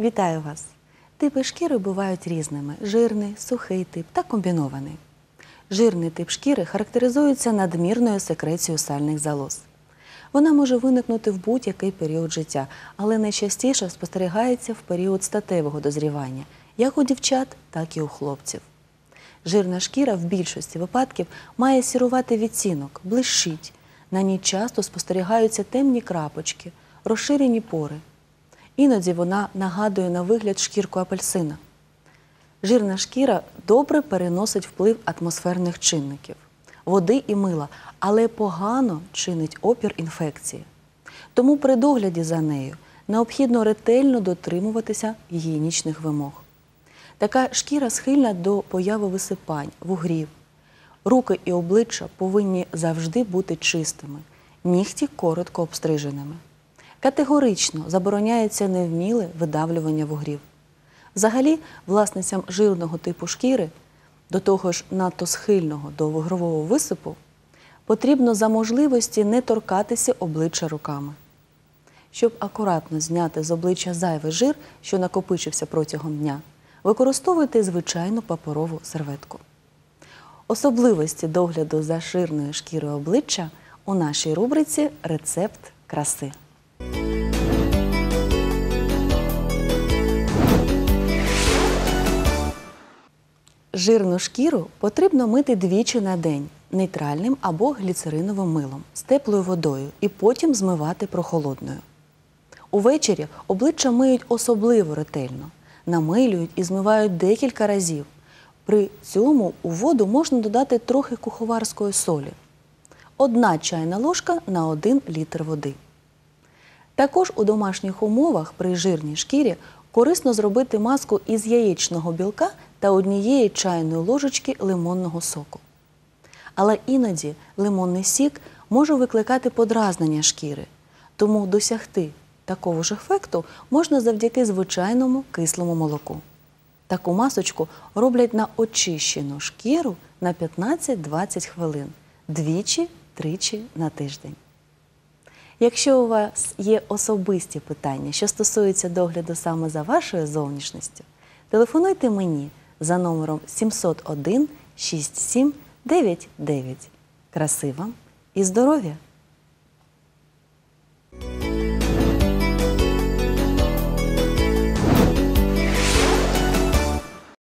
Вітаю вас! Типи шкіри бувають різними: жирний, сухий тип та комбінований. Жирний тип шкіри характеризується надмірною секрецією сальних залоз. Вона може виникнути в будь-який період життя, але найчастіше спостерігається в період статевого дозрівання, як у дівчат, так і у хлопців. Жирна шкіра в більшості випадків має сіруватий відцінок, блищить. На ній часто спостерігаються темні крапочки, розширені пори. Іноді вона нагадує на вигляд шкірку апельсина. Жирна шкіра добре переносить вплив атмосферних чинників, води і мила, але погано чинить опір інфекції. Тому при догляді за нею необхідно ретельно дотримуватися гігієнічних вимог. Така шкіра схильна до появи висипань, вугрів. Руки і обличчя повинні завжди бути чистими, нігті коротко обстриженими. Категорично забороняється невміле видавлювання вугрів. Взагалі, власницям жирного типу шкіри, до того ж надто схильного до вугрового висипу, потрібно за можливості не торкатися обличчя руками. Щоб акуратно зняти з обличчя зайвий жир, що накопичився протягом дня, використовуйте звичайну паперову серветку. Особливості догляду за жирною шкірою обличчя у нашій рубриці Рецепт краси. Жирну шкіру потрібно мити двічі на день нейтральним або гліцериновим милом з теплою водою і потім змивати прохолодною. Увечері обличчя миють особливо ретельно, намилюють і змивають декілька разів. При цьому у воду можна додати трохи куховарської солі. Одна чайна ложка на 1 літр води. Також у домашніх умовах при жирній шкірі корисно зробити маску із яєчного білка та однієї чайної ложечки лимонного соку. Але іноді лимонний сік може викликати подразнення шкіри, тому досягти такого ж ефекту можна завдяки звичайному кислому молоку. Таку масочку роблять на очищену шкіру на 15-20 хвилин двічі-тричі на тиждень. Якщо у вас є особисті питання, що стосуються догляду саме за вашою зовнішністю, телефонуйте мені за номером 701 6799. Краси вам і здоров'я!